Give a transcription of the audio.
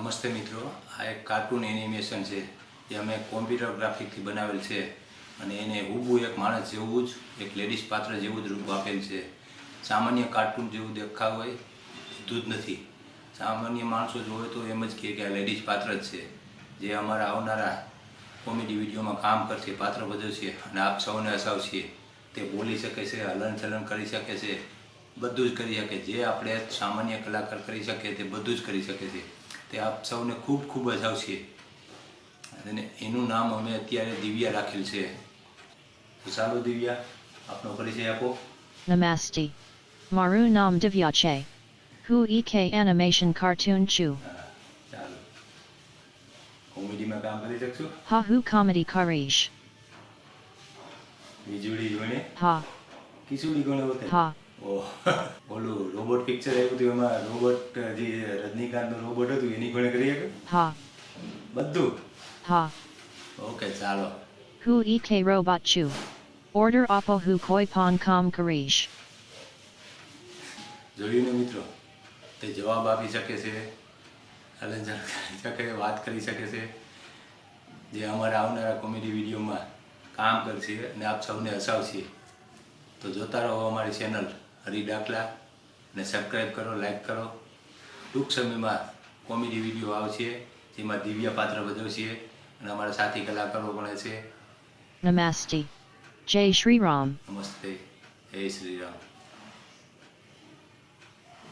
નમસ્તે મિત્રો. આ એક કાર્ટૂન એનિમેશન છે જે અમે કોમ્પ્યુટર ગ્રાફિકથી બનાવેલ છે અને એને ઊભું એક માણસ જેવું જ, એક લેડીઝ પાત્ર જેવું જ રૂપ આપેલ છે. સામાન્ય કાર્ટૂન જેવું દેખાવ હોય, સીધું જ નથી. સામાન્ય માણસો જોવે તો એમ જ કહે કે આ લેડીઝ પાત્ર જ છે. જે અમારા આવનારા કોમેડી વિડીયોમાં કામ કરશે, પાત્ર ભજવશે અને આપ સૌને હસાવશે. તે બોલી શકે છે હલન ચલન કરી શકે છે. બધું જ કરી શકે જે આપણે સામાન્ય કલાકાર કરી શકીએ તે બધું જ કરી શકે છે. તે આપ સૌને ખૂબ ખૂબ હસાવશે અને એનું નામ અમે અત્યારે દિવ્યા રાખેલ છે. તો ચાલો દિવ્યા આપનો પરિચય આપો. નમસ્તે. મારું નામ દિવ્યા છે. Hu Ek Animation Cartoon Chu. હા, ચાલો. કોમેડીમાં કામ કરી શકશો? હા Hu કોમેડી કરીશ. વીજળી જોઈને? હા. કિસુડી ગણો. ઓહ ઓલું રોબોટ પિક્ચર આવ્યું હતું એમાં રોબોટ જે રજનીકાંતનું રોબોટ હતું એની કોણે કરી હા. બધું? હા. ઓકે ચાલો. Hu Ek Robot Chu. Order Oppo Hu Koi Pon Com Karish. જોયું ને મિત્રો? તે જવાબ આપી શકે છે. હલનચલન કરી શકે વાત કરી શકે છે. જે અમારા આવનારા કોમેડી વિડીયોમાં કામ કરશે અને આપ સૌને હસાવશે. તો જોતા રહો અમારી ચેનલ હરી દાખલા અને સબસ્ક્રાઈબ કરો લાઈક કરો. ટૂંક સમયમાં કોમેડી વીડિયો આવશે જેમાં દિવ્ય પાત્ર ભજવશે અને અમારા સાથી કલાકારો પણ છે નમસ્તે જય શ્રી રામ નમસ્તે. જય શ્રી રામ.